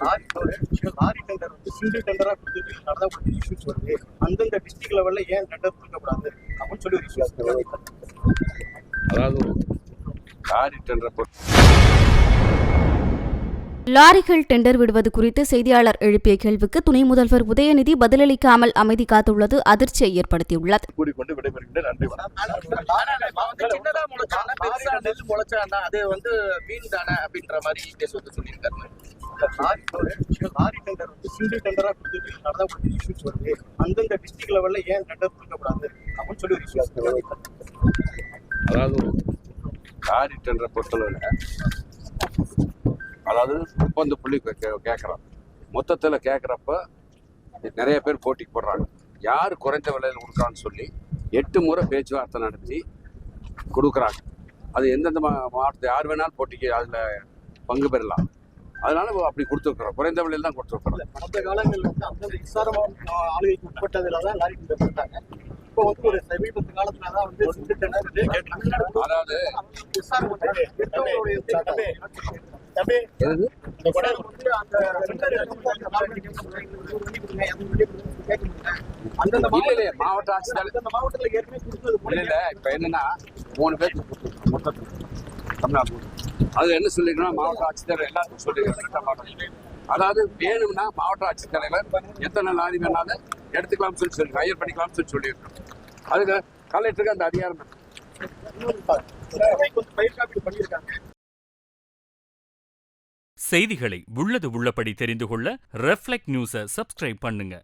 Lorry lorry tender வந்து single டெண்டரா கொடுத்துட்டு நடந்தா ஒரு இஷ்யூஸ் வருது. அந்தந்த டிஸ்ட்ரிக்ட் லெவல்ல ஏன் டெண்டர் கொடுக்கக்கூடாது அப்படின்னு சொல்லி ஒரு இஷ்யூஸ் அதாவது லாரி டெண்டரை லாரிகள் டெண்டர் விடுவது குறித்து செய்தியாளர் எழுப்பிய கேள்விக்கு துணை முதல்வர் உதயநிதி பதிலளிக்காமல் அமைதி காத்துள்ளது அதிர்ச்சியை ஏற்படுத்தியுள்ளது. கூறிக்கொண்டு விடைபெறுகின்ற நன்றி லாரி லாரி டெண்டர் வந்து சிங்கிள் டெண்டராக கொடுத்துட்டு நடந்தா ஒரு இஷ்யூஸ் வருது. அந்தந்த டிஸ்ட்ரிக்ட் லெவலில் ஏன் டெண்டர் கொடுக்கக்கூடாது அப்படின்னு சொல்லி ஒரு இஷ்யூஸ் அதாவது லாரி டெண்டரை பொறுத்தளவில் அதாவது ஒப்பந்த புள்ளி கேட்குறோம் மொத்தத்தில் கேட்குறப்ப நிறைய பேர் போட்டிக்கு போடுறாங்க. யார் குறைந்த விலையில் கொடுக்குறான்னு சொல்லி எட்டு முறை பேச்சுவார்த்தை நடத்தி கொடுக்குறாங்க. அது எந்தெந்த மா மாவட்டத்தை யார் வேணாலும் போட்டிக்கு அதில் பங்கு பெறலாம். அதனால அப்படி கொடுத்துருக்குறோம். குறைந்த விலையில் தான் கொடுத்துருக்குறோம். கடந்த காலங்களில் வந்து அந்தந்த விசாரமான ஆளுகைக்கு உட்பட்டதுல தான் லாரி போட்டாங்க இப்போ வந்து ஒரு சமீபத்து காலத்துல தான் வந்து டெண்டர் அதாவது அந்த மாவட்ட ஆட்சித்தலைவர் அந்தந்த மாவட்டத்தில் ஏற்கனவே கொடுத்தது இல்ல இல்ல இப்ப என்னன்னா மூணு பேருக்கு கொடுத்துருக்கோம் மொத்தத்தில் தமிழ்நாடு அது என்ன சொல்லிருக்கணும் மாவட்ட ஆட்சித்தலைவர் எல்லாருக்கும் சொல்லிருக்கோம் அதாவது வேணும்னா மாவட்ட ஆட்சித்தலைவர் எத்தனை லாரி வேணாலும் எடுத்துக்கலாம்னு சொல்லி சொல்லி ஹையர் பண்ணிக்கலாம்னு சொல்லி சொல்லியிருக்கோம் அதுக்கு கலெக்டருக்கு அந்த அதிகாரம் செய்திகளை உள்ளது உள்ளபடி தெரிந்து கொள்ள ரெஃப்ளெக்ட் நியூஸை சப்ஸ்கிரைப் பண்ணுங்க.